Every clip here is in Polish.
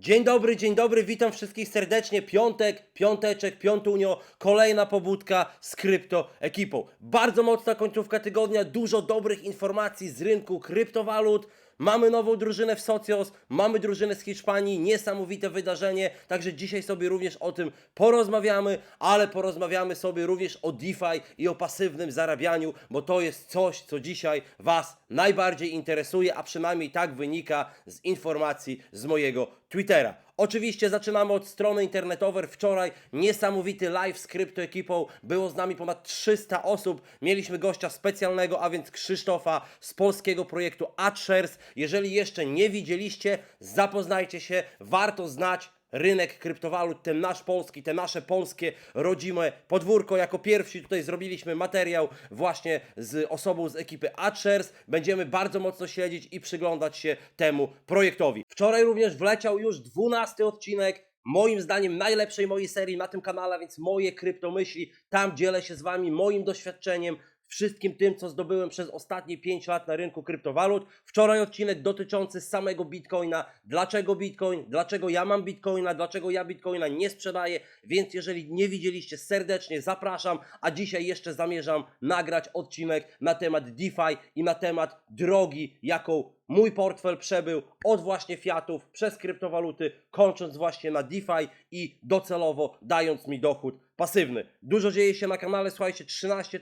Dzień dobry, dzień dobry, witam wszystkich serdecznie. Piątek, piąteczek, piątunio, kolejna pobudka z krypto ekipą. Bardzo mocna końcówka tygodnia, dużo dobrych informacji z rynku kryptowalut. Mamy nową drużynę w Socios, mamy drużynę z Hiszpanii, niesamowite wydarzenie, także dzisiaj sobie również o tym porozmawiamy, ale porozmawiamy sobie również o DeFi i o pasywnym zarabianiu, bo to jest coś, co dzisiaj Was najbardziej interesuje, a przynajmniej tak wynika z informacji z mojego Twittera. Oczywiście zaczynamy od strony internetowej. Wczoraj niesamowity live z kryptoekipą. Było z nami ponad 300 osób. Mieliśmy gościa specjalnego, a więc Krzysztofa z polskiego projektu AdShares. Jeżeli jeszcze nie widzieliście, zapoznajcie się. Warto znać rynek kryptowalut, ten nasz polski, te nasze polskie rodzime podwórko. Jako pierwsi tutaj zrobiliśmy materiał właśnie z osobą z ekipy AdShares. Będziemy bardzo mocno śledzić i przyglądać się temu projektowi. Wczoraj również wleciał już 12 odcinek moim zdaniem najlepszej mojej serii na tym kanale, więc moje kryptomyśli. Tam dzielę się z Wami moim doświadczeniem, wszystkim tym, co zdobyłem przez ostatnie 5 lat na rynku kryptowalut. Wczoraj odcinek dotyczący samego Bitcoina. Dlaczego Bitcoin? Dlaczego ja mam Bitcoina? Dlaczego ja Bitcoina nie sprzedaję? Więc jeżeli nie widzieliście, serdecznie zapraszam. A dzisiaj jeszcze zamierzam nagrać odcinek na temat DeFi i na temat drogi, jaką mój portfel przebył od właśnie fiatów przez kryptowaluty, kończąc właśnie na DeFi i docelowo dając mi dochód pasywny. Dużo dzieje się na kanale, słuchajcie, 13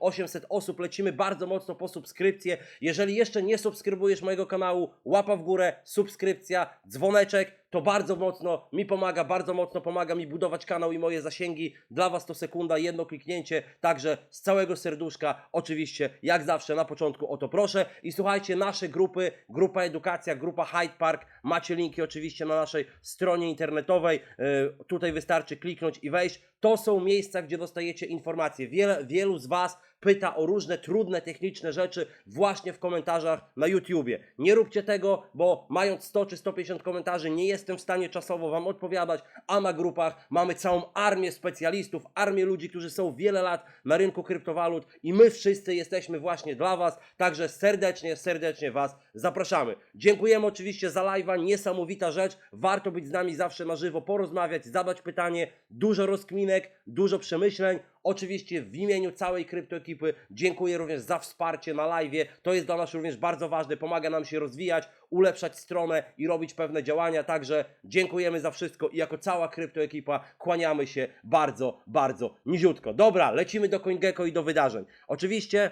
800 osób, lecimy bardzo mocno po subskrypcję. Jeżeli jeszcze nie subskrybujesz mojego kanału, łapa w górę, subskrypcja, dzwoneczek, to bardzo mocno mi pomaga, bardzo mocno pomaga mi budować kanał i moje zasięgi. Dla Was to sekunda, jedno kliknięcie, także z całego serduszka, oczywiście, jak zawsze na początku o to proszę. I słuchajcie, nasze grupy, grupa edukacja, grupa Hyde Park, macie linki oczywiście na naszej stronie internetowej, Yy, tutaj wystarczy kliknąć i wejść. To są miejsca, gdzie dostajecie informacje. Wiele, wielu z Was pyta o różne trudne, techniczne rzeczy właśnie w komentarzach na YouTubie. Nie róbcie tego, bo mając 100 czy 150 komentarzy nie jestem w stanie czasowo Wam odpowiadać, a na grupach mamy całą armię specjalistów, armię ludzi, którzy są wiele lat na rynku kryptowalut i my wszyscy jesteśmy właśnie dla Was, także serdecznie, serdecznie Was zapraszamy. Dziękujemy oczywiście za live'a, niesamowita rzecz, warto być z nami zawsze na żywo, porozmawiać, zadać pytanie, dużo rozkminek, dużo przemyśleń, Oczywiście w imieniu całej kryptoekipy dziękuję również za wsparcie na live. To jest dla nas również bardzo ważne, pomaga nam się rozwijać, ulepszać stronę i robić pewne działania. Także dziękujemy za wszystko i jako cała kryptoekipa kłaniamy się bardzo, bardzo niziutko. Dobra, lecimy do CoinGecko i do wydarzeń. Oczywiście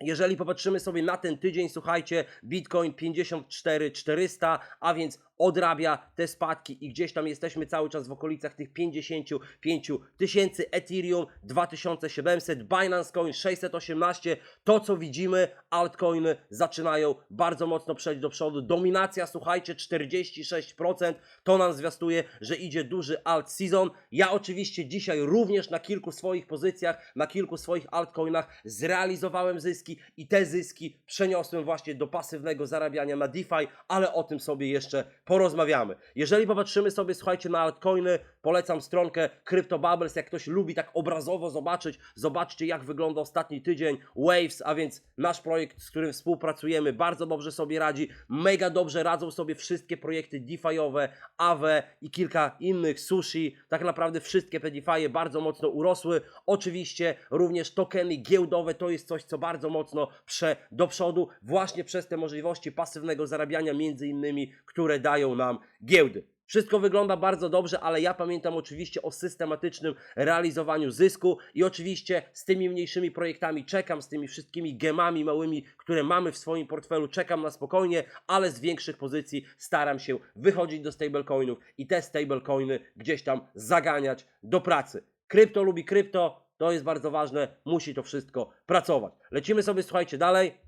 jeżeli popatrzymy sobie na ten tydzień, słuchajcie, Bitcoin 54 400, a więc odrabia te spadki i gdzieś tam jesteśmy cały czas w okolicach tych 55 tysięcy, Ethereum 2700, Binance Coin 618, to co widzimy, altcoiny zaczynają bardzo mocno przejść do przodu, dominacja, słuchajcie, 46%, to nam zwiastuje, że idzie duży alt season, ja oczywiście dzisiaj również na kilku swoich pozycjach, na kilku swoich altcoinach zrealizowałem zyski i te zyski przeniosłem właśnie do pasywnego zarabiania na DeFi, ale o tym sobie jeszcze porozmawiamy. Jeżeli popatrzymy sobie, słuchajcie, na altcoiny, polecam stronkę CryptoBubbles, jak ktoś lubi tak obrazowo zobaczyć, zobaczcie jak wygląda ostatni tydzień Waves, a więc nasz projekt, z którym współpracujemy, bardzo dobrze sobie radzi, mega dobrze radzą sobie wszystkie projekty DeFi'owe, Aave i kilka innych, Sushi, tak naprawdę wszystkie te DeFi'e bardzo mocno urosły. Oczywiście również tokeny giełdowe to jest coś, co bardzo mocno prze do przodu, właśnie przez te możliwości pasywnego zarabiania, między innymi, które dają nam giełdy. Wszystko wygląda bardzo dobrze, ale ja pamiętam oczywiście o systematycznym realizowaniu zysku i oczywiście z tymi mniejszymi projektami czekam, z tymi wszystkimi gemami małymi, które mamy w swoim portfelu, czekam na spokojnie, ale z większych pozycji staram się wychodzić do stablecoinów i te stablecoiny gdzieś tam zaganiać do pracy. Krypto lubi krypto, to jest bardzo ważne, musi to wszystko pracować. Lecimy sobie, słuchajcie, dalej.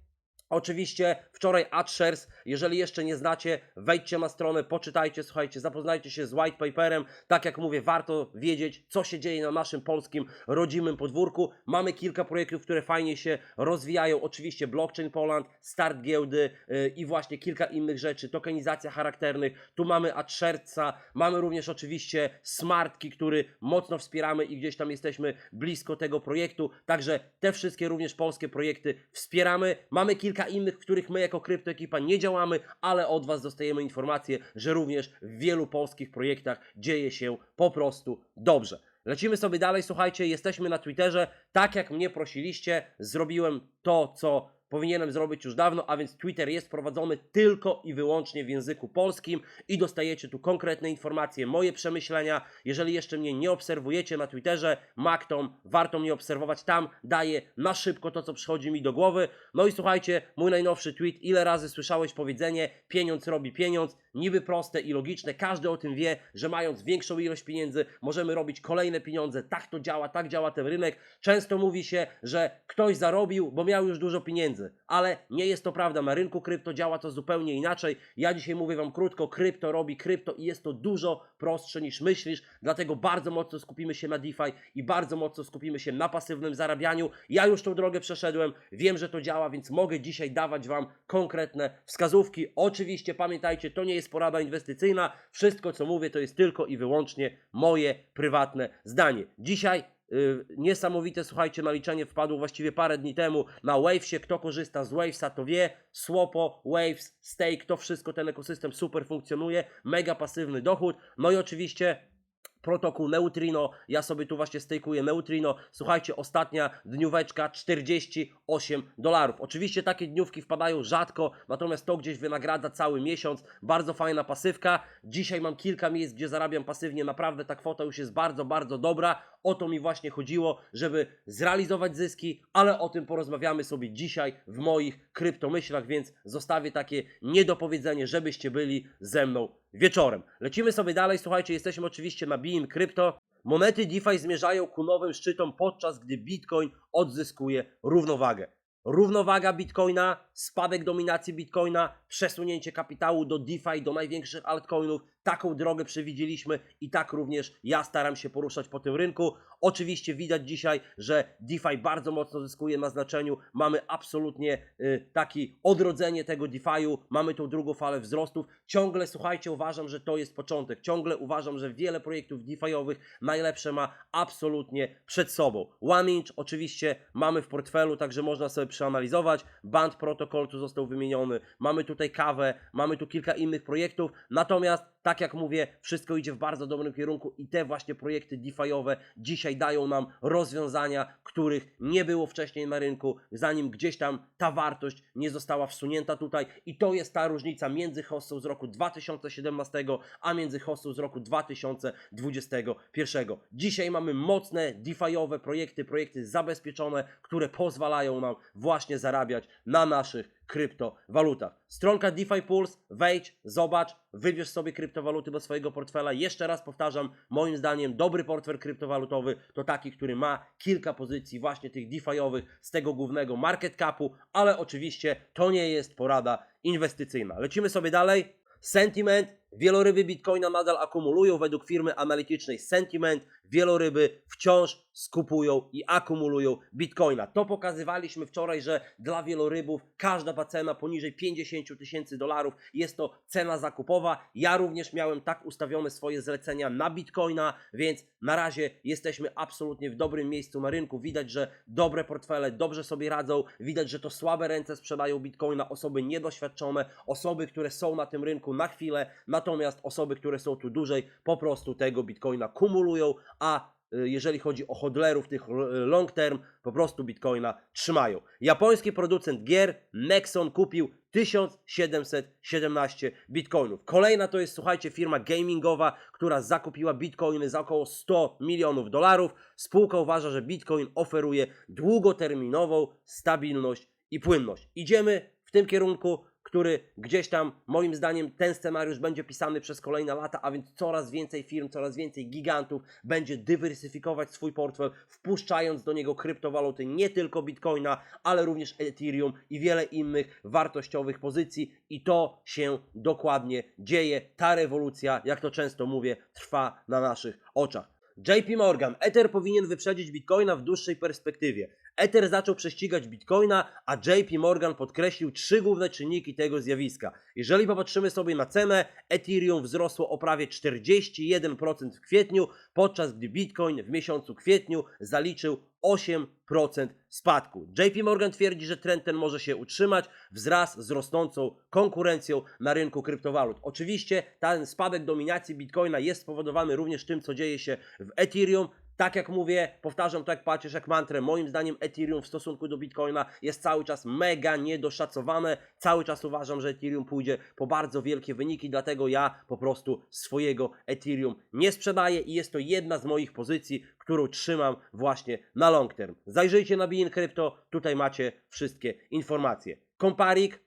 Oczywiście wczoraj AdShares, jeżeli jeszcze nie znacie, wejdźcie na stronę, poczytajcie, słuchajcie, zapoznajcie się z white paperem. Tak jak mówię, warto wiedzieć, co się dzieje na naszym polskim, rodzimym podwórku. Mamy kilka projektów, które fajnie się rozwijają. Oczywiście Blockchain Poland, start giełdy yy, i właśnie kilka innych rzeczy, tokenizacja charakternych. Tu mamy AdSharesa, mamy również oczywiście Smartki, który mocno wspieramy i gdzieś tam jesteśmy blisko tego projektu. Także te wszystkie również polskie projekty wspieramy. Mamy kilka kilka innych, w których my jako kryptoekipa nie działamy, ale od Was dostajemy informacje, że również w wielu polskich projektach dzieje się po prostu dobrze. Lecimy sobie dalej, słuchajcie, jesteśmy na Twitterze. Tak jak mnie prosiliście, zrobiłem to, co powinienem zrobić już dawno, a więc Twitter jest prowadzony tylko i wyłącznie w języku polskim i dostajecie tu konkretne informacje, moje przemyślenia. Jeżeli jeszcze mnie nie obserwujecie na Twitterze, Maktom, warto mnie obserwować, tam daję na szybko to, co przychodzi mi do głowy. No i słuchajcie, mój najnowszy tweet, ile razy słyszałeś powiedzenie, pieniądz robi pieniądz, niby proste i logiczne, każdy o tym wie, że mając większą ilość pieniędzy, możemy robić kolejne pieniądze, tak to działa, tak działa ten rynek. Często mówi się, że ktoś zarobił, bo miał już dużo pieniędzy, ale nie jest to prawda. Na rynku krypto działa to zupełnie inaczej. Ja dzisiaj mówię Wam krótko, krypto robi krypto i jest to dużo prostsze niż myślisz, dlatego bardzo mocno skupimy się na DeFi i bardzo mocno skupimy się na pasywnym zarabianiu. Ja już tą drogę przeszedłem, wiem, że to działa, więc mogę dzisiaj dawać Wam konkretne wskazówki. Oczywiście pamiętajcie, to nie jest porada inwestycyjna. Wszystko, co mówię, to jest tylko i wyłącznie moje prywatne zdanie. Dzisiaj niesamowite, słuchajcie, naliczenie wpadło właściwie parę dni temu na Wavesie. Kto korzysta z Wavesa, to wie. Słopo, Waves, Stake, to wszystko, ten ekosystem super funkcjonuje. Mega pasywny dochód. No i oczywiście protokół Neutrino. Ja sobie tu właśnie stejkuję Neutrino. Słuchajcie, ostatnia dnióweczka 48 dolarów. Oczywiście takie dniówki wpadają rzadko, natomiast to gdzieś wynagradza cały miesiąc. Bardzo fajna pasywka. Dzisiaj mam kilka miejsc, gdzie zarabiam pasywnie. Naprawdę ta kwota już jest bardzo, bardzo dobra. O to mi właśnie chodziło, żeby zrealizować zyski, ale o tym porozmawiamy sobie dzisiaj w moich kryptomyślach, więc zostawię takie niedopowiedzenie, żebyście byli ze mną wieczorem. Lecimy sobie dalej, słuchajcie, jesteśmy oczywiście na Beam Crypto. Monety DeFi zmierzają ku nowym szczytom, podczas gdy Bitcoin odzyskuje równowagę. Równowaga Bitcoina, spadek dominacji Bitcoina, przesunięcie kapitału do DeFi, do największych altcoinów. Taką drogę przewidzieliśmy i tak również ja staram się poruszać po tym rynku. Oczywiście widać dzisiaj, że DeFi bardzo mocno zyskuje na znaczeniu. Mamy absolutnie y, taki odrodzenie tego DeFi'u, mamy tą drugą falę wzrostów. Ciągle, słuchajcie, uważam, że to jest początek. Ciągle uważam, że wiele projektów DeFi'owych najlepsze ma absolutnie przed sobą. OneInch oczywiście mamy w portfelu, także można sobie przeanalizować. Band Protocol tu został wymieniony. Mamy tutaj kawę, mamy tu kilka innych projektów. Natomiast tak jak mówię, wszystko idzie w bardzo dobrym kierunku i te właśnie projekty DeFi'owe dzisiaj dają nam rozwiązania, których nie było wcześniej na rynku, zanim gdzieś tam ta wartość nie została wsunięta tutaj i to jest ta różnica między hostą z roku 2017, a między hostą z roku 2021. Dzisiaj mamy mocne DeFi'owe projekty, projekty zabezpieczone, które pozwalają nam właśnie zarabiać na naszych kryptowalutach. Stronka DeFi Pulse, wejdź, zobacz, wybierz sobie kryptowaluty do swojego portfela. Jeszcze raz powtarzam, moim zdaniem dobry portfel kryptowalutowy to taki, który ma kilka pozycji właśnie tych DeFi'owych z tego głównego market capu, ale oczywiście to nie jest porada inwestycyjna. Lecimy sobie dalej. Sentiment. Wieloryby Bitcoina nadal akumulują według firmy analitycznej Sentiment. Wieloryby wciąż skupują i akumulują Bitcoina. To pokazywaliśmy wczoraj, że dla wielorybów każda cena poniżej 50 tysięcy dolarów jest to cena zakupowa. Ja również miałem tak ustawione swoje zlecenia na Bitcoina, więc na razie jesteśmy absolutnie w dobrym miejscu na rynku. Widać, że dobre portfele dobrze sobie radzą. Widać, że to słabe ręce sprzedają Bitcoina, osoby niedoświadczone, osoby, które są na tym rynku na chwilę, natomiast osoby, które są tu dłużej, po prostu tego Bitcoina kumulują, a y, jeżeli chodzi o hodlerów tych l- long term, po prostu Bitcoina trzymają. Japoński producent gier Nexon kupił 1717 Bitcoinów. Kolejna to jest, słuchajcie, firma gamingowa, która zakupiła Bitcoiny za około 100 milionów dolarów. Spółka uważa, że Bitcoin oferuje długoterminową stabilność i płynność. Idziemy w tym kierunku, który gdzieś tam, moim zdaniem, ten scenariusz będzie pisany przez kolejne lata, a więc coraz więcej firm, coraz więcej gigantów będzie dywersyfikować swój portfel, wpuszczając do niego kryptowaluty, nie tylko Bitcoina, ale również Ethereum i wiele innych wartościowych pozycji i to się dokładnie dzieje. Ta rewolucja, jak to często mówię, trwa na naszych oczach. JP Morgan, Ether powinien wyprzedzić Bitcoina w dłuższej perspektywie. Ether zaczął prześcigać Bitcoina, a JP Morgan podkreślił trzy główne czynniki tego zjawiska. Jeżeli popatrzymy sobie na cenę, Ethereum wzrosło o prawie 41% w kwietniu, podczas gdy Bitcoin w miesiącu kwietniu zaliczył 8% spadku. JP Morgan twierdzi, że trend ten może się utrzymać wraz z rosnącą konkurencją na rynku kryptowalut. Oczywiście ten spadek dominacji Bitcoina jest spowodowany również tym, co dzieje się w Ethereum. Tak jak mówię, powtarzam to jak patrzysz jak mantrę, moim zdaniem Ethereum w stosunku do Bitcoina jest cały czas mega niedoszacowane. Cały czas uważam, że Ethereum pójdzie po bardzo wielkie wyniki, dlatego ja po prostu swojego Ethereum nie sprzedaję i jest to jedna z moich pozycji, którą trzymam właśnie na long term. Zajrzyjcie na Bein Crypto, tutaj macie wszystkie informacje. Komparik,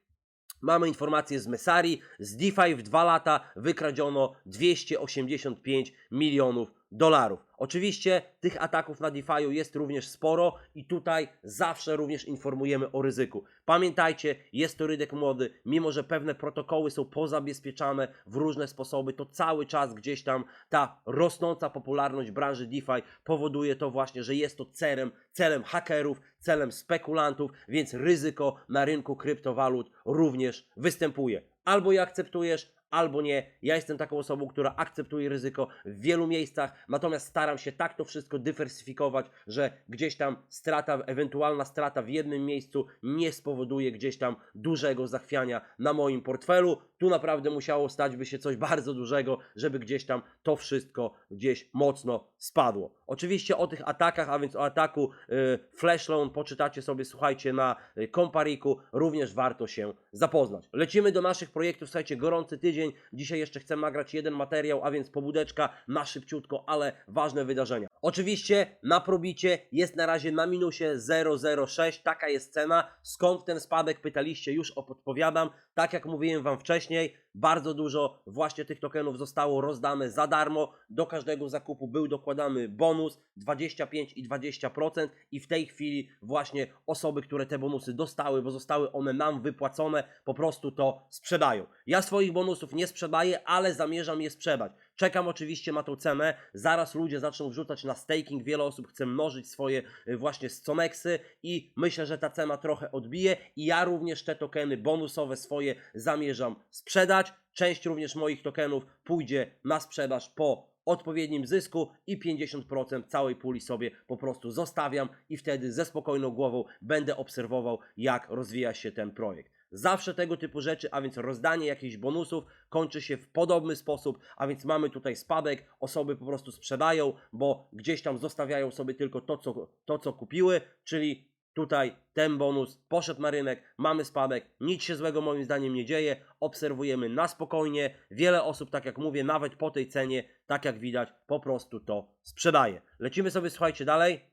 Mamy informacje z Mesari, z DeFi w dwa lata wykradziono 285 milionów dolarów. Oczywiście tych ataków na DeFi'u jest również sporo i tutaj zawsze również informujemy o ryzyku. Pamiętajcie, jest to rynek młody, mimo że pewne protokoły są pozabezpieczane w różne sposoby, to cały czas gdzieś tam ta rosnąca popularność branży DeFi powoduje to właśnie, że jest to celem, celem hakerów, celem spekulantów, więc ryzyko na rynku kryptowalut również występuje. Albo je akceptujesz, albo nie. Ja jestem taką osobą, która akceptuje ryzyko w wielu miejscach, natomiast staram się tak to wszystko dywersyfikować, że gdzieś tam strata, ewentualna strata w jednym miejscu nie spowoduje gdzieś tam dużego zachwiania na moim portfelu. Tu naprawdę musiało stać by się coś bardzo dużego, żeby gdzieś tam to wszystko gdzieś mocno spadło. Oczywiście o tych atakach, a więc o ataku y, Flash Loan poczytacie sobie, słuchajcie, na y, Kompariku, również warto się zapoznać. Lecimy do naszych projektów, słuchajcie, gorący tydzień. Dzisiaj jeszcze chcę nagrać jeden materiał, a więc pobudeczka na szybciutko, ale ważne wydarzenia. Oczywiście na probicie jest na razie na minusie 0,06, taka jest cena. Skąd ten spadek? Pytaliście, już odpowiadam. Tak jak mówiłem Wam wcześniej, bardzo dużo właśnie tych tokenów zostało rozdane za darmo. Do każdego zakupu był dokładany bonus 25 i 20% i w tej chwili właśnie osoby, które te bonusy dostały, bo zostały one nam wypłacone, po prostu to sprzedają. Ja swoich bonusów nie sprzedaję, ale zamierzam je sprzedać. Czekam oczywiście na tą cenę. Zaraz ludzie zaczną wrzucać na staking. Wiele osób chce mnożyć swoje y, właśnie scomeksy i myślę, że ta cena trochę odbije i ja również te tokeny bonusowe swoje zamierzam sprzedać. Część również moich tokenów pójdzie na sprzedaż po odpowiednim zysku i 50% całej puli sobie po prostu zostawiam i wtedy ze spokojną głową będę obserwował, jak rozwija się ten projekt. Zawsze tego typu rzeczy, a więc rozdanie jakichś bonusów kończy się w podobny sposób, a więc mamy tutaj spadek, osoby po prostu sprzedają, bo gdzieś tam zostawiają sobie tylko to, co, to, co kupiły, czyli tutaj ten bonus poszedł na rynek, mamy spadek, nic się złego moim zdaniem nie dzieje, obserwujemy na spokojnie, wiele osób, tak jak mówię, nawet po tej cenie, tak jak widać, po prostu to sprzedaje. Lecimy sobie, słuchajcie, dalej.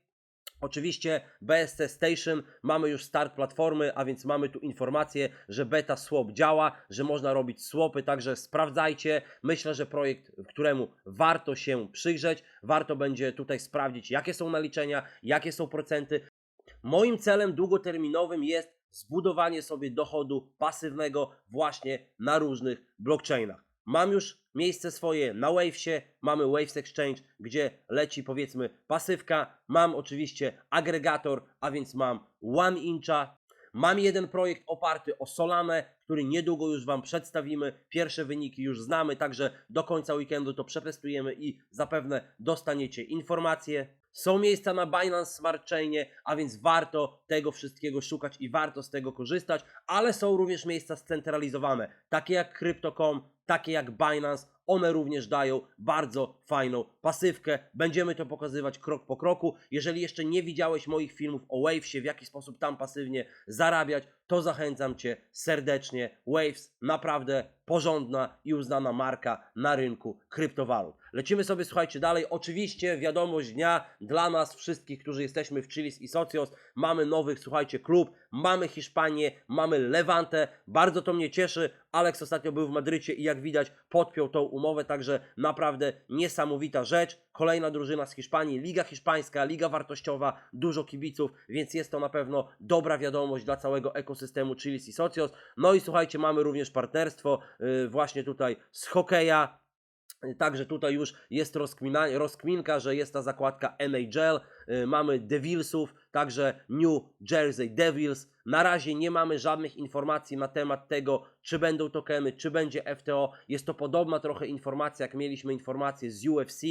Oczywiście BSC Station mamy już start platformy, a więc mamy tu informację, że beta swap działa, że można robić swapy, także sprawdzajcie. Myślę, że projekt, któremu warto się przyjrzeć, warto będzie tutaj sprawdzić, jakie są naliczenia, jakie są procenty. Moim celem długoterminowym jest zbudowanie sobie dochodu pasywnego właśnie na różnych blockchainach. Mam już miejsce swoje na Wavesie, mamy Waves Exchange, gdzie leci powiedzmy pasywka. Mam oczywiście agregator, a więc mam One Incha. Mam jeden projekt oparty o Solanę, który niedługo już Wam przedstawimy. Pierwsze wyniki już znamy, także do końca weekendu to przetestujemy i zapewne dostaniecie informacje. Są miejsca na Binance Smart Chainie, a więc warto tego wszystkiego szukać i warto z tego korzystać, ale są również miejsca scentralizowane, takie jak Crypto.com, takie jak Binance, one również dają bardzo fajną pasywkę. Będziemy to pokazywać krok po kroku. Jeżeli jeszcze nie widziałeś moich filmów o Wavesie, w jaki sposób tam pasywnie zarabiać, to zachęcam Cię serdecznie. Waves naprawdę porządna i uznana marka na rynku kryptowalut. Lecimy sobie, słuchajcie, dalej. Oczywiście wiadomość dnia dla nas wszystkich, którzy jesteśmy w Chilis i Socios. Mamy nowych, słuchajcie, klub, mamy Hiszpanię, mamy Levante. Bardzo to mnie cieszy. Alex ostatnio był w Madrycie i jak widać podpiął tą umowę, także naprawdę niesamowita rzecz. Kolejna drużyna z Hiszpanii, Liga Hiszpańska, Liga Wartościowa, dużo kibiców, więc jest to na pewno dobra wiadomość dla całego ekosystemu Chilis i Socios. No i słuchajcie, mamy również partnerstwo yy, właśnie tutaj z hokeja, Także tutaj już jest rozkmina, rozkminka, że jest ta zakładka NHL, y, mamy Devilsów, także New Jersey Devils. Na razie nie mamy żadnych informacji na temat tego, czy będą tokeny, czy będzie FTO. Jest to podobna trochę informacja, jak mieliśmy informację z UFC,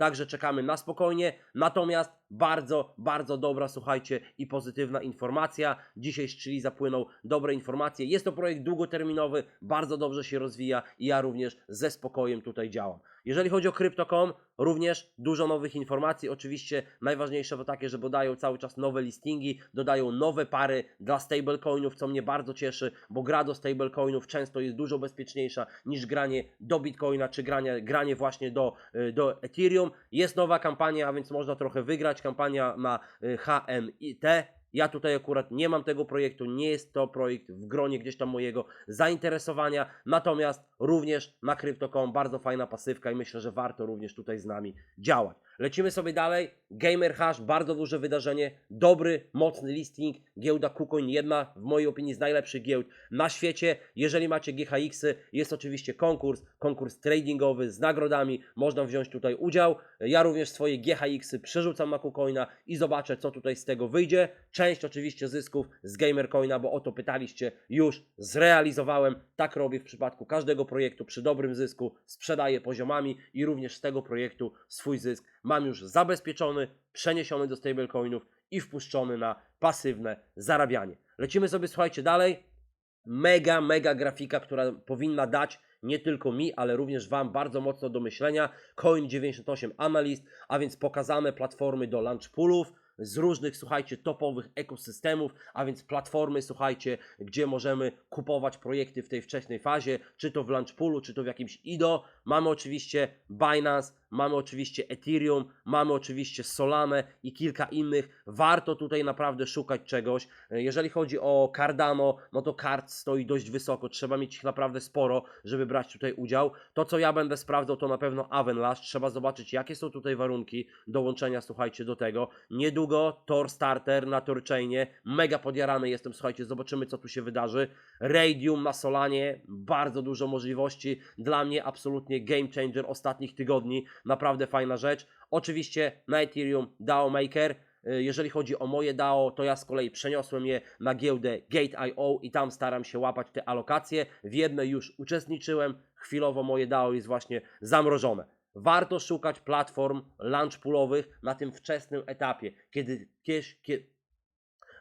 Także czekamy na spokojnie. Natomiast bardzo, bardzo dobra, słuchajcie, i pozytywna informacja. Dzisiaj z Chili zapłyną dobre informacje. Jest to projekt długoterminowy, bardzo dobrze się rozwija i ja również ze spokojem tutaj działam. Jeżeli chodzi o Crypto.com, również dużo nowych informacji. Oczywiście najważniejsze to takie, że dodają cały czas nowe listingi, dodają nowe pary dla stablecoinów, co mnie bardzo cieszy, bo gra do stablecoinów często jest dużo bezpieczniejsza niż granie do Bitcoina, czy granie, granie właśnie do, y, do Ethereum. Jest nowa kampania, a więc można trochę wygrać. Kampania na y, HMIT. Ja tutaj akurat nie mam tego projektu, nie jest to projekt w gronie gdzieś tam mojego zainteresowania, natomiast również na Crypto.com bardzo fajna pasywka i myślę, że warto również tutaj z nami działać. Lecimy sobie dalej. Gamer Hash, bardzo duże wydarzenie, dobry, mocny listing, giełda KuCoin, jedna w mojej opinii z najlepszych giełd na świecie. Jeżeli macie GHX-y, jest oczywiście konkurs, konkurs tradingowy z nagrodami, można wziąć tutaj udział. Ja również swoje GHX-y przerzucam na KuCoina i zobaczę, co tutaj z tego wyjdzie. Część oczywiście zysków z Gamercoina, bo o to pytaliście, już zrealizowałem. Tak robię w przypadku każdego projektu przy dobrym zysku, sprzedaję poziomami i również z tego projektu swój zysk mam już zabezpieczony, przeniesiony do stablecoinów i wpuszczony na pasywne zarabianie. Lecimy sobie, słuchajcie, dalej. Mega, mega grafika, która powinna dać nie tylko mi, ale również Wam bardzo mocno do myślenia. Coin98 Analyst, a więc pokazane platformy do launch poolów z różnych, słuchajcie, topowych ekosystemów, a więc platformy, słuchajcie, gdzie możemy kupować projekty w tej wczesnej fazie, czy to w launch poolu, czy to w jakimś IDO. Mamy oczywiście Binance, mamy oczywiście Ethereum, mamy oczywiście Solanę i kilka innych. Warto tutaj naprawdę szukać czegoś. Jeżeli chodzi o Cardano, no to kart stoi dość wysoko, trzeba mieć ich naprawdę sporo, żeby brać tutaj udział. To, co ja będę sprawdzał, to na pewno Avenlash. Trzeba zobaczyć, jakie są tutaj warunki dołączenia, słuchajcie, do tego. Niedługo Tor Starter na Torchainie. Mega podjarany jestem, słuchajcie, zobaczymy, co tu się wydarzy. Radium na Solanie, bardzo dużo możliwości. Dla mnie absolutnie game changer ostatnich tygodni. Naprawdę fajna rzecz. Oczywiście na Ethereum DAO Maker. Y, Jeżeli chodzi o moje DAO, to ja z kolei przeniosłem je na giełdę Gate.io i tam staram się łapać te alokacje. W jednej już uczestniczyłem, chwilowo moje DAO jest właśnie zamrożone. Warto szukać platform launchpoolowych na tym wczesnym etapie, kiedy, kiedy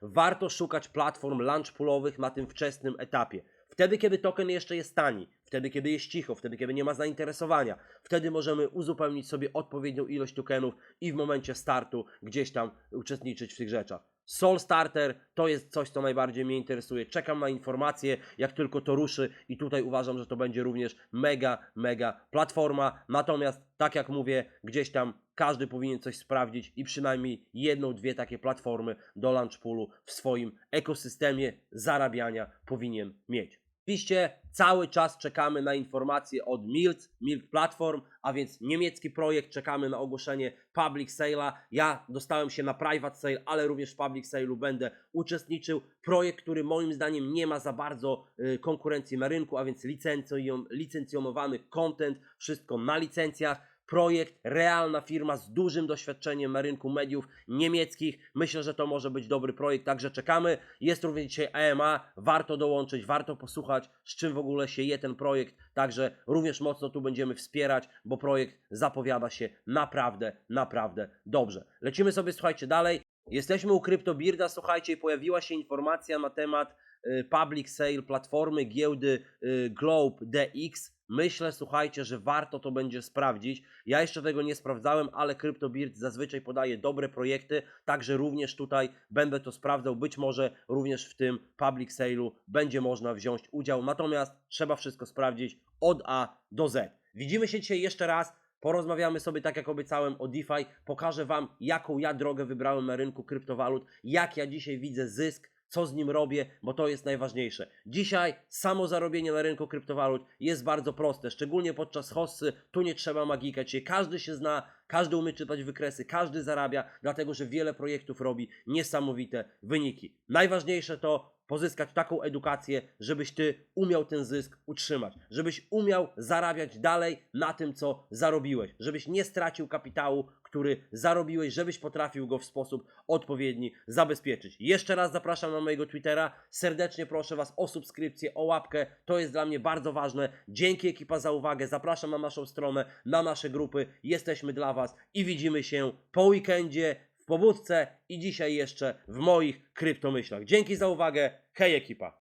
warto szukać platform launchpoolowych na tym wczesnym etapie. Wtedy, kiedy token jeszcze jest tani, wtedy, kiedy jest cicho, wtedy, kiedy nie ma zainteresowania, wtedy możemy uzupełnić sobie odpowiednią ilość tokenów i w momencie startu gdzieś tam uczestniczyć w tych rzeczach. Soul Starter to jest coś, co najbardziej mnie interesuje. Czekam na informacje, jak tylko to ruszy, i tutaj uważam, że to będzie również mega, mega platforma. Natomiast, tak jak mówię, gdzieś tam każdy powinien coś sprawdzić i przynajmniej jedną, dwie takie platformy do launchpoolu w swoim ekosystemie zarabiania powinien mieć. Oczywiście cały czas czekamy na informacje od Milt, Milt Platform, a więc niemiecki projekt, czekamy na ogłoszenie public sale'a. Ja dostałem się na private sale, ale również w public sale'u będę uczestniczył. Projekt, który moim zdaniem nie ma za bardzo y, konkurencji na rynku, a więc licencjon, licencjonowany content, wszystko na licencjach projekt, realna firma z dużym doświadczeniem na rynku mediów niemieckich. Myślę, że to może być dobry projekt, także czekamy. Jest również dzisiaj EMA, warto dołączyć, warto posłuchać, z czym w ogóle się je ten projekt. Także również mocno tu będziemy wspierać, bo projekt zapowiada się naprawdę, naprawdę dobrze. Lecimy sobie, słuchajcie, dalej. Jesteśmy u CryptoBirda, słuchajcie, pojawiła się informacja na temat y, public sale platformy giełdy y, Globe DX. Myślę, słuchajcie, że warto to będzie sprawdzić. Ja jeszcze tego nie sprawdzałem, ale CryptoBird zazwyczaj podaje dobre projekty, także również tutaj będę to sprawdzał. Być może również w tym public sale'u będzie można wziąć udział. Natomiast trzeba wszystko sprawdzić od A do Z. Widzimy się dzisiaj jeszcze raz. Porozmawiamy sobie, tak jak obiecałem, o DeFi. Pokażę Wam, jaką ja drogę wybrałem na rynku kryptowalut, jak ja dzisiaj widzę zysk, co z nim robię, bo to jest najważniejsze. Dzisiaj samo zarobienie na rynku kryptowalut jest bardzo proste, szczególnie podczas hossy. Tu nie trzeba magika, czyli każdy się zna, każdy umie czytać wykresy, każdy zarabia, dlatego że wiele projektów robi niesamowite wyniki. Najważniejsze to pozyskać taką edukację, żebyś ty umiał ten zysk utrzymać, żebyś umiał zarabiać dalej na tym, co zarobiłeś, żebyś nie stracił kapitału, który zarobiłeś, żebyś potrafił go w sposób odpowiedni zabezpieczyć. Jeszcze raz zapraszam na mojego Twittera. Serdecznie proszę Was o subskrypcję, o łapkę. To jest dla mnie bardzo ważne. Dzięki ekipa za uwagę. Zapraszam na naszą stronę, na nasze grupy. Jesteśmy dla Was i widzimy się po weekendzie pobudce i dzisiaj jeszcze w moich kryptomyślach. Dzięki za uwagę. Hej ekipa!